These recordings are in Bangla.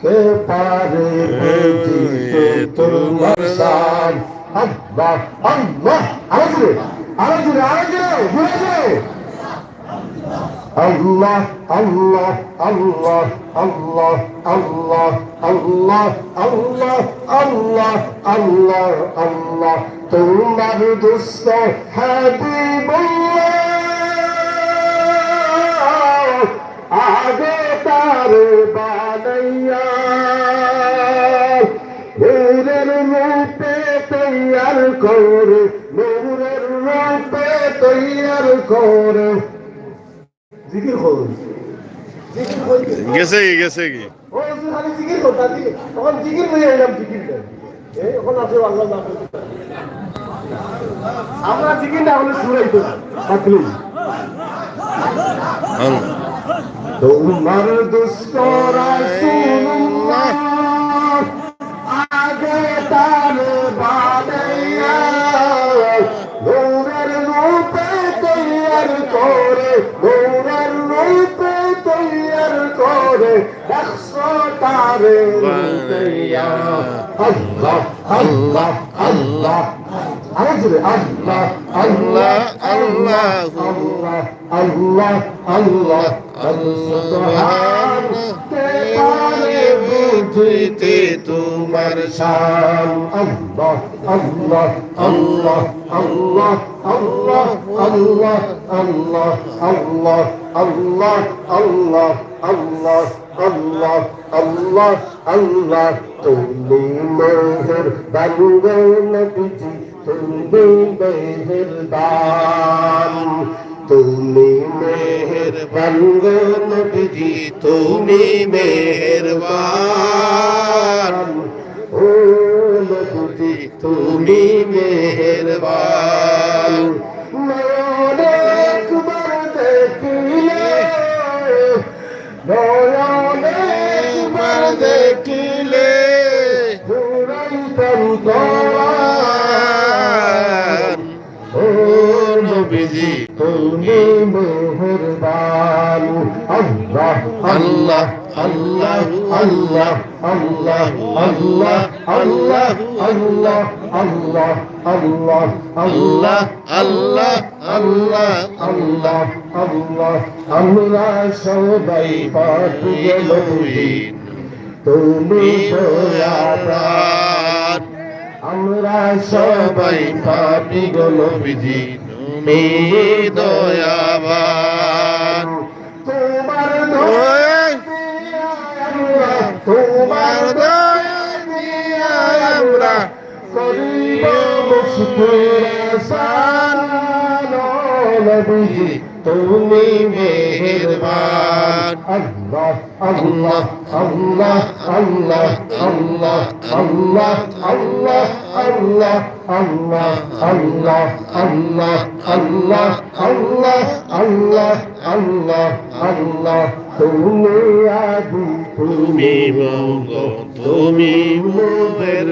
কে পারে তোমার শান আল্লাহ আল্লাহ আল্লাহ আল্লাহ আল্লাহ আল্লাহ আল্লাহ আল্লাহ তোমার দুষ্ট হাবিবুল্লাহ, আগে তার বানাইয়া করে নূরের রূপে তৈয়ার করে। জিকির করুন। গেছে কি গেছে কি? ও যে খালি জিকির করতা জিকির। তখন জিকির হয়ে এলাম জিকির এই এখন আছে আল্লাহ না আমরা জিকির না হলে থাকলি হ্যাঁ। তোমার দুস্তরা তৈয়া আল্লাহ আল্লাহ আল্লাহ আরও জোরে আল্লাহ আল্লাহ আল্লাহ আল্লাহ আল্লাহ বুঝিতে তোমার শান আল্লাহ আল্লাহ আল্লাহ আল্লাহ আল্লাহ আল্লাহ আল্লাহ আল্লাহ আল্লাহ আল্লাহ আল্লাহ আল্লাহ আল্লাহ আল্লাহ, তুমি মেহের বাঙ্গে নবীজি, তুমি মেহের দান। তুমি মেহের বাঙ্গে নবীজি, তুমি মেহেরবান ও নবীজি, তুমি মেহেরবান নবীজি তুমি মেহেরবান আল্লাহ আল্লাহ আল্লাহ আল্লাহ আল্লাহ আল্লাহ আল্লাহ আল্লাহ আল্লাহ আল্লাহ আল্লাহ আল্লাহ আল্লাহ আল্লাহ আল্লাহ আমরা সবাই পাঠ গেলই তুমি আমরা পাপি গলবিজি তুমি দয়াবান। তোমার তোমার দয়া দিয়া আমরা করিব তুমি মেহেরবান। আল্লাহ আল্লাহ আল্লাহ আল্লাহ আল্লাহ আল্লাহ আল্লাহ আল্লাহ। আল্লাহ আল্লাহ আল্লাহ আল্লাহ আল্লাহ আল্লাহ আল্লাহ আল্লাহ। তুমি আদি, তুমি মঙ্গ তুমি মোদের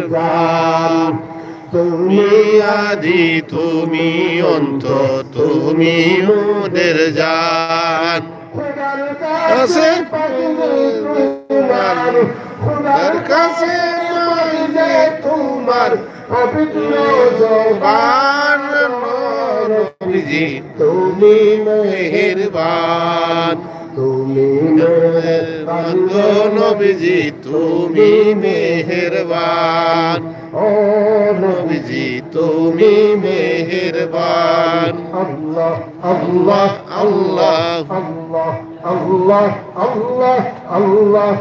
তুমি আদি, তুমি অন্ত, তুমি মোদের জান। কাছে তোমার কাছে তোমার। পবিত্র জবান নবীজি তুমি মেহের মেহেরবান। তুমি মেহেরবান নবীজি তুমি মেহেরবান। ও নবীজি তুমি মেহেরবান। আল্লাহ আল্লাহ আল্লাহ আল্লাহ আল্লাহ আল্লাহ আল্লাহ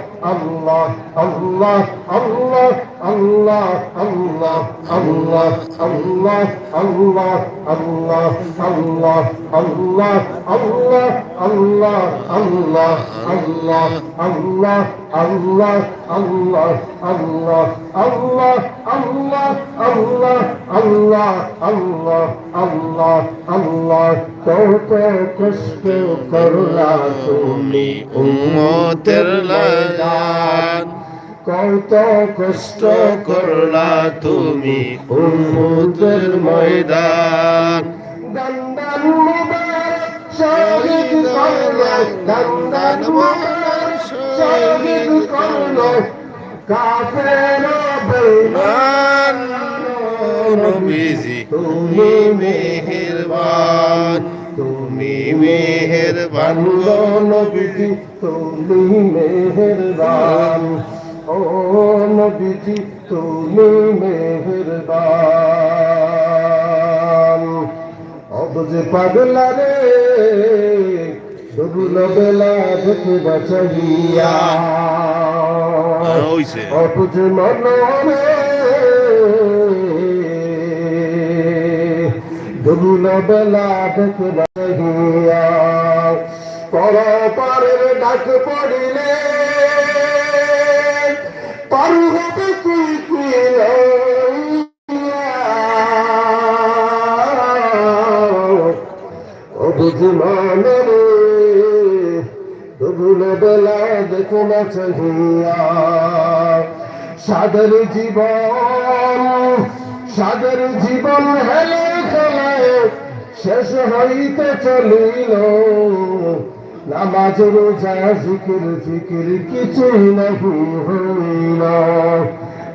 কষ্ট করলা তুমি উম্মতের লাগান কত কষ্ট করলা তুমি উম্মতের ময়দান। দন্দন মুবারক শহীদ করলা দন্দন মুবারক শহীদ করলা। কাফের বেঈমান। নবীজি তুমি মেহেরবান। তুমি মেহেরবান গো নবীজি তুমি মেহেরবান। ও নবীজি তুমি মেহেরবান। অবজে পাগলা রে সবুল বেলা দেখে বাঁচাইয়া অবজে মনরে সবুল বেলা দেখে বাঁচাইয়া পর পারের ডাক পড়িলে পারু হবে কুই কুই অবুঝমানে রে দুগুল বেলা দেখো না চাহিয়া সাদের জীবন সাদের জীবন হেলে খেলে শেষ হইতে চলিল নামাজ রোজা জিকির ফিকির কিছুই নাহি হইল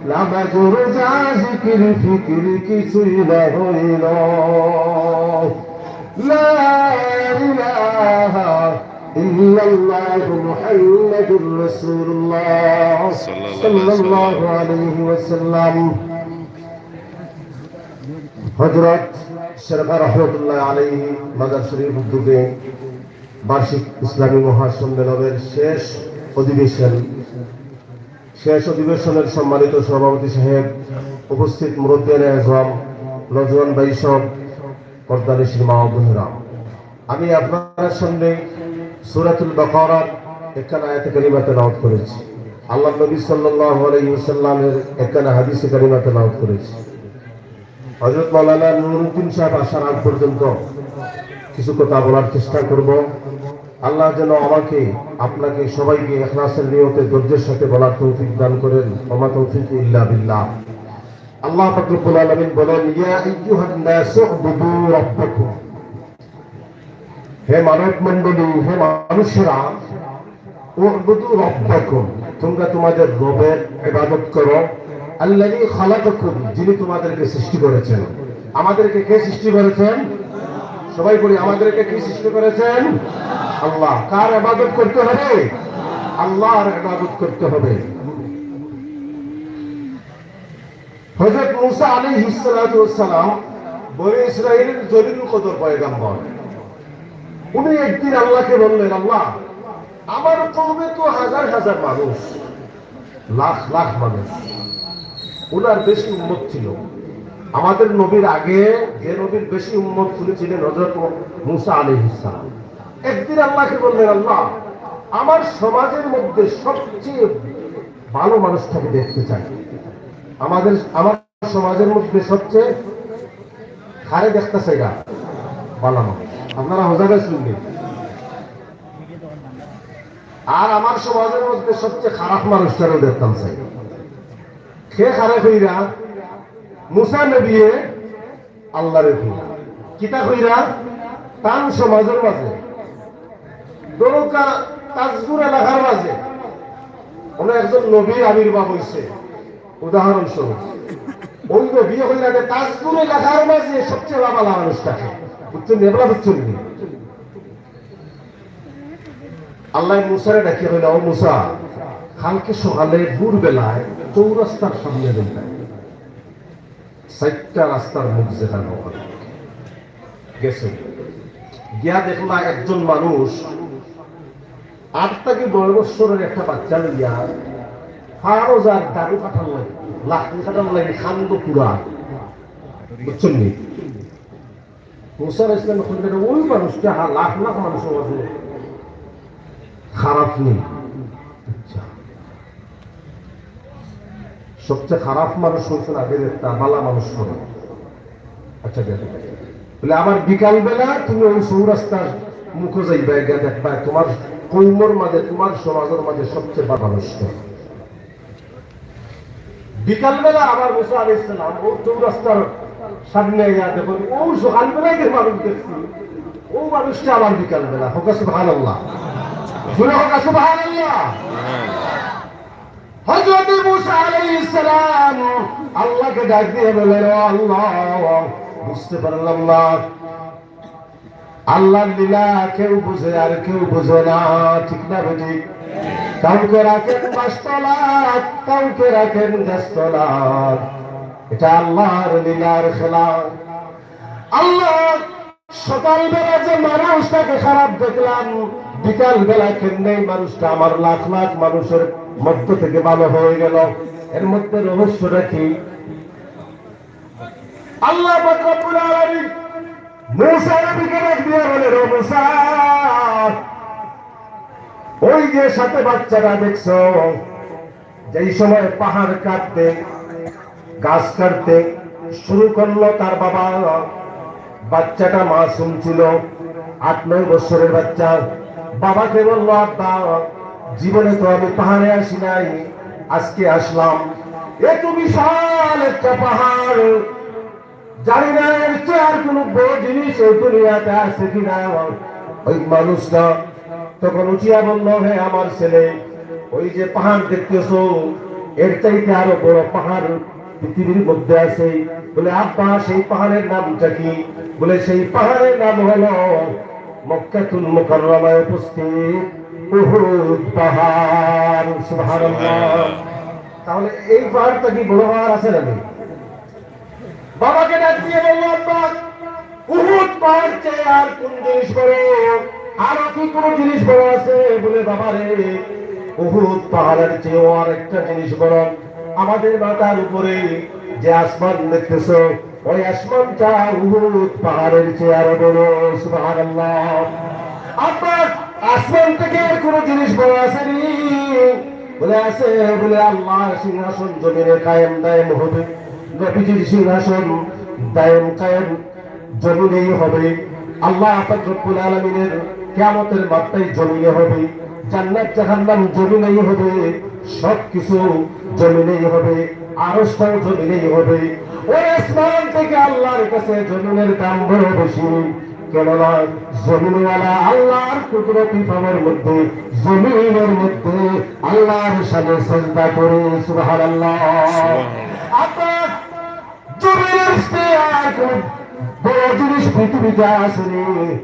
নামাজ রোজা জিকির ফিকির কিছুই না হইল لا إله إلا الله محمد رسول الله صلى الله صلى الله عليه وسلم হজরত শেরফা রহমতুল্লাহ আলাইহি মাদার শরীফ উদ্যোগে বার্ষিক ইসলামী মহাসম্মেলনের শেষ অধিবেশন, শেষ অধিবেশনের সম্মানিত সভাপতি সাহেব, উপস্থিত মুরব্বিয়ান আজম, নজওয়ান বাইসব পর্দানিশীর মা ও আমি আপনার সামনে সুরাতুল বাকারার এখানে আয়াতে কারিমাতে নাওত করেছি। আল্লাহ নবী সাল্লাল্লাহু আলাইহি ওয়াসাল্লামের এখানে হাদিসে কারিমাতে নাওত করেছি। হযরত মাওলানা নুরুদ্দিন সাহেব আসার আগ পর্যন্ত কিছু কথা বলার চেষ্টা করব। আল্লাহ যেন আমাকে, আপনাকে সবাইকে ইখলাসের নিয়তে ধৈর্যের সাথে বলার তৌফিক দান করেন। ওমা তৌফিক ইল্লা বিল্লাহ। আল্লাহ ফাকরুল আলামিন বলেন, ইয়া আইয়ুহান নাস উবুদু রাব্বাকুম। হে মানব মণ্ডলী হে মানুষেরা, উবুদু রাব্বাকুম। তোমরা তোমাদের রবের ইবাদত করো। আল্লাযী খালাকাকুম, যিনি তোমাদেরকে সৃষ্টি করেছেন। আমাদেরকে কে সৃষ্টি করেছেন? সবাই বলি, আমাদেরকে কি সৃষ্টি করেছেন? আল্লাহ। কার ইবাদত করতে হবে? আল্লাহর ইবাদত করতে হবে। হযরত মুসা আলাইহিস সালাতু সালাম বনি ইসরাইলের জলিলুল কদর পয়গম্বর। উনি একদিন আল্লাহকে বললেন, আল্লাহ, আমার কওমে তো হাজার হাজার মানুষ, লাখ লাখ মানুষ। ওনার বেশি উম্মত ছিল। আমাদের নবীর আগে যে নবীর বেশি উম্মত ছিলেন হযরত মুসা আলাইহিস সালাম। একদিন আল্লাহকে বললেন, আল্লাহ, আমার সমাজের মধ্যে সবচেয়ে ভালো মানুষটাকে দেখতে চাই। আমাদের, আমার সমাজের মধ্যে সবচেয়ে হারে দেখতেছে গা, ভালো মানুষ। আপনারা হজারে শুনবেন। আর আমার সমাজের মধ্যে সবচেয়ে খারাপ মানুষটারও দেখতাম চাই। মুসা কিতা তান সমাজের মাঝে তাজপুর এলাকার মাঝে একজন নবীর আবির্ভাব হয়েছে উদাহরণস্বরূপ, ওই নবী হইলা তাজপুর এলাকার মাঝে সবচেয়ে বাবালা মানুষটাকে বুঝছেন বুঝছেন? আল্লাহ মুসারে ডাকি হইল ও মুসা কালকে সকালে ভোর বেলায় চৌরাস্তার সামনে দেখবেন চারটা রাস্তার মুখ যেখানে গেছে। গিয়া দেখলা একজন মানুষ আট থেকে নয় বছরের একটা বাচ্চা লইয়া হারো যার দাড়ি কাটার লাগে লাঠি কাটার লাগে খান্দ পুরা। বুঝছেন নি? মুসার ইসলাম ওই মানুষটা লাখ লাখ মানুষ খারাপ নেই আচ্ছা। সবচেয়ে খারাপ মানুষ হচ্ছেন আগের একটা বালা মানুষ করে আচ্ছা দেখো। বলে, আমার বিকাল বেলা তুমি ওই সৌরাস্তার মুখ যাইবা গিয়া দেখবা, তোমার কৌমর মাঝে, তোমার সমাজের মাঝে সবচেয়ে বালা মানুষ। বিকালবেলা আবার মুসা আলী ইসলাম ও চৌরাস্তার সামনে গিয়া দেখুন, ও সকালবেলায় যে মানুষ দেখছি। ও মানুষটা আমার বিকালবেলা। হোকা সুবহান আল্লাহ শুনে হোকা সুবহান আল্লাহ সালাম আল্লাহকে ডাক দিয়ে বললেন আল্লাহ, বুঝতে পারলাম না। আল্লাহর লীলা কেউ বুঝে আর কেউ বুঝে না, ঠিক না বেটি? কাউকে রাখেন পাঁচতলাত কাউকে রাখেন গাছতলাত। এটা আল্লাহর লীলার খেলা। আল্লাহ, সকালবেলা যে মানুষটাকে খারাপ দেখলাম বিকাল বেলা কেমনে মানুষটা আমার লাখ লাখ মানুষের মধ্য থেকে ভালো হয়ে গেল। এর মধ্যে রহস্যটা কি? আল্লাহ ওই যে সাথে বাচ্চাটা দেখছ, যেই সময় পাহাড় কাটতে, গাছ কাটতে শুরু করল তার বাবা। বাচ্চাটা মাসুম ছিল, আট, নয় বছরের বাচ্চা। বাবাকে বলল, আব্বা জীবনে তো আমি পাহাড়ে আসি নাই, আজকে আসলাম। এত বিশাল একটা পাহাড়। জানি না এর আর কোন বড় জিনিস এই দুনিয়াতে আছে কিনা ওই মানুষটা তখন উঠিয়া বলল, হে আমার ছেলে, ওই যে পাহাড় দেখতেছো, এর চাইতে আরও বড় পাহাড় পৃথিবীর মধ্যে আছে। বলে, আব্বা, সেই পাহাড়ের নামটা কি? বলে, সেই পাহাড়ের নাম হলো মক্কাতুল মুকাররমায় উপস্থিত। পাহাড় তাহলে এই পাহাড়টা কি বড় পাহাড় আছে নাকি? বাবাকে ডাক দিয়ে বলল আব্বা উহুদ পাহাড় চেয়ে আর কোন জিনিস বড়? আরও কি কোন জিনিস বড় আছে? বলে বাবা রে উহুদ পাহাড়ের চেয়েও আর একটা জিনিস বড়। আমাদের মাথার উপরে যে আসমান দেখতেছো ওই আসমানটা উহুদ পাহাড়ের চেয়ে আরও বড় সুবহানাল্লাহ। আব্বা আসমান থেকে আর কোন জিনিস বড় আসেনি। বলে আছে বলে আল্লাহ সিংহাসন জমিনে কায়েম, দায়েম হবে। নবীজির সিংহাসন দায়েম, কায়েম জমিনেই হবে। আল্লাহ রব্বুল আলামিনের কিয়ামতের মাত্রায় জমিনে হবে। জান্নাত, জাহান্নাম জমিনেই হবে। সবকিছু জমিনেই হবে। আরশটাও জমিনেই হবে। ওই আসমান থেকে আল্লাহর কাছে জমিনের দাম বড় বেশি। কেননা জমিনওয়ালা আল্লাহর কুদরতি পাওয়ার মধ্যে জমিনের মধ্যে আল্লাহর সামনে সজদা করে সুবহানাল্লাহ। আপনার জমিনের আর বড় জিনিস পৃথিবীতে আসেনি?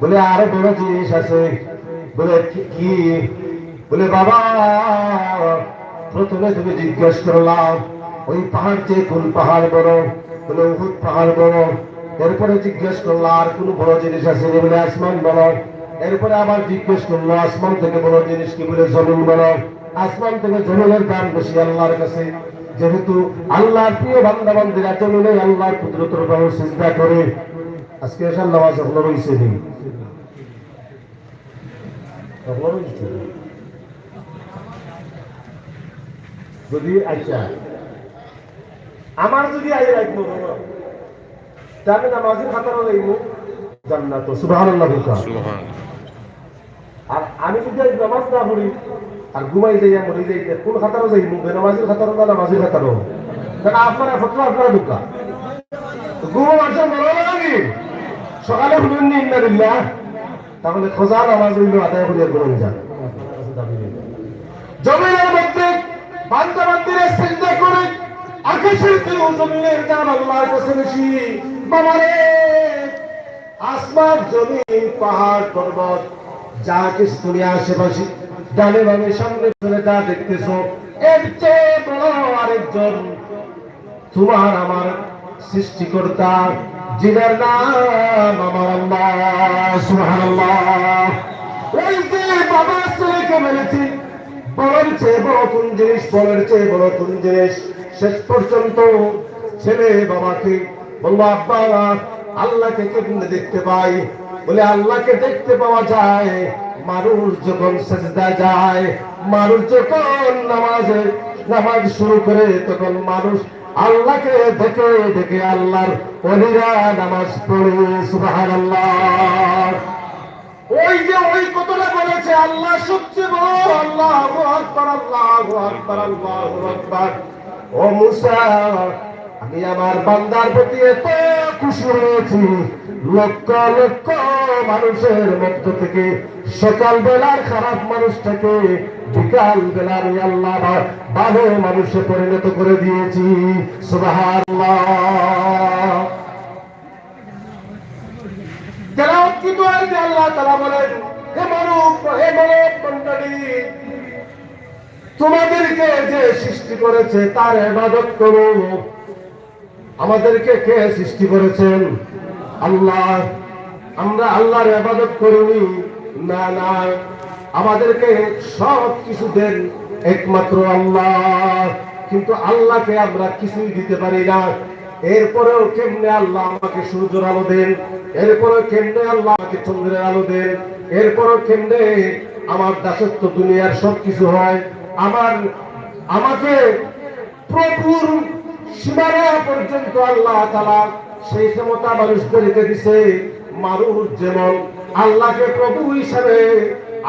বলে আরও বড় জিনিস আছে। বলে কি- কি? বলে বাবা প্রথমে তুমি জিজ্ঞেস করলাম ওই পাহাড় যে কোন পাহাড় বড়? বলে উহুদ পাহাড় বড়। এরপরে জিজ্ঞেস করল, আর কোন বড় জিনিস আছে? বলে, আসমান বড় এরপরে আবার জিজ্ঞেস করল, আসমান থেকে বড় জিনিস কি? বলে, জমিন বড় আসমান থেকে জমিনের দাম বেশি আল্লাহর কাছে। যেহেতু আল্লাহর প্রিয় বান্দা বান্দিরা জমিনে আল্লাহর কুদরতের উপর সিজদা করে, আজকে এসব নামাজ এখনও রয়েছে নি। যদি আচ্ছা আমার যদি আই রাখব তাহলে নামাজের খাতারও যাইব জান্নাত সুবহানাল্লাহ সুবহান আর আমি যদি নামাজ না পড়ি আর ঘুমাই যাই মরি যাই কোন খাতারও যাইব বেনামাজির খাতারও না নামাজির খাতারও। কারণ আপনারা ফটো আপনারা ঢুকা। ঘুমো মানুষের মনে লাগে। সকালে ঘুমেন নি ইন্না লিল্লাহ। তাহলে খোঁজা নামাজ হইল আদায় করিয়া ঘুমেন যান। জমিনের মধ্যে বান্দা বান্দিরে সিজদা করে আকাশের চেয়েও জমিনের দাম আল্লাহর কাছে বেশি। বাবারে আসমান, জমিন, পাহাড়, পর্বত, যা কিছু তুমি আশেপাশে ডানে বামে সামনে চলে যা দেখতেছো। এর চেয়ে বড় আরেকজন তোমার আমার সৃষ্টিকর্তা, যিনার নাম আমার আল্লাহ ওই যে বাবা ছেলেকে বড়ের চেয়ে বড় কোন জিনিস বড়ের চেয়ে বড় কোন জিনিস? শেষ পর্যন্ত ছেলে বাবাকে বলল, আব্বা, আল্লাহকে কেমনে দেখতে পাই? বলে, আল্লাহকে দেখতে পাওয়া যায়, মানুষ যখন সেজদা যায়, মানুষ যখন নামাজে, নামাজ শুরু করে তখন মানুষ আল্লাহকে দেখে দেখে আল্লাহর অলিরা নামাজ পড়ে, সুবহানাল্লাহ। ওই যে ওই কথাটা বলেছে, আল্লাহ সবচেয়ে বড়, আল্লাহ আকবার আল্লাহ আকবার আল্লাহ আকবার। ও মুসা আমি আমার বান্দার প্রতি এত খুশি হয়েছি। লক্ষ লক্ষ মানুষের মধ্য থেকে সকাল বেলার খারাপ মানুষটাকে বিকাল বেলা আমি আল্লাহ ভালো মানুষে পরিণত করে দিয়েছি। সুবহানাল্লাহ। তেলাওয়াত কি দোয়া যে আল্লাহ তাআলা বলেন, হে মানব হে মানব মণ্ডলী তোমাদেরকে যে সৃষ্টি করেছে তার ইবাদত করো। আমাদেরকে কে সৃষ্টি করেছেন? আল্লাহ। আমরা আল্লাহর ইবাদত করিনি। না না। আমাদেরকে সব কিছু দেন একমাত্র আল্লাহ। কিন্তু আল্লাহকে আমরা কিছুই দিতে পারি না। এরপরেও কেমনে আল্লাহ আমাকে সূর্যের আলো দেন? এরপরেও কেমনে আল্লাহ আমাকে চন্দ্রের আলো দেন? এরপরেও কেমনে আমার দাসত্ব দুনিয়ার সব কিছু হয়? আমার, আমাকে প্রভুর সীমানা পর্যন্ত আল্লাহ তালা সেই ক্ষমতা মানুষদেরকে দিছে। মানুষ যেমন আল্লাহকে প্রভু হিসাবে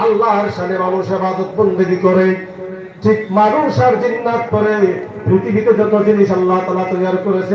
আল্লাহর সাথে মানুষ আবাদত বন্দেগী করে। ঠিক মানুষ আর জিন্নাত করে পৃথিবীতে যত জিনিস আল্লাহ তালা তৈরি করেছে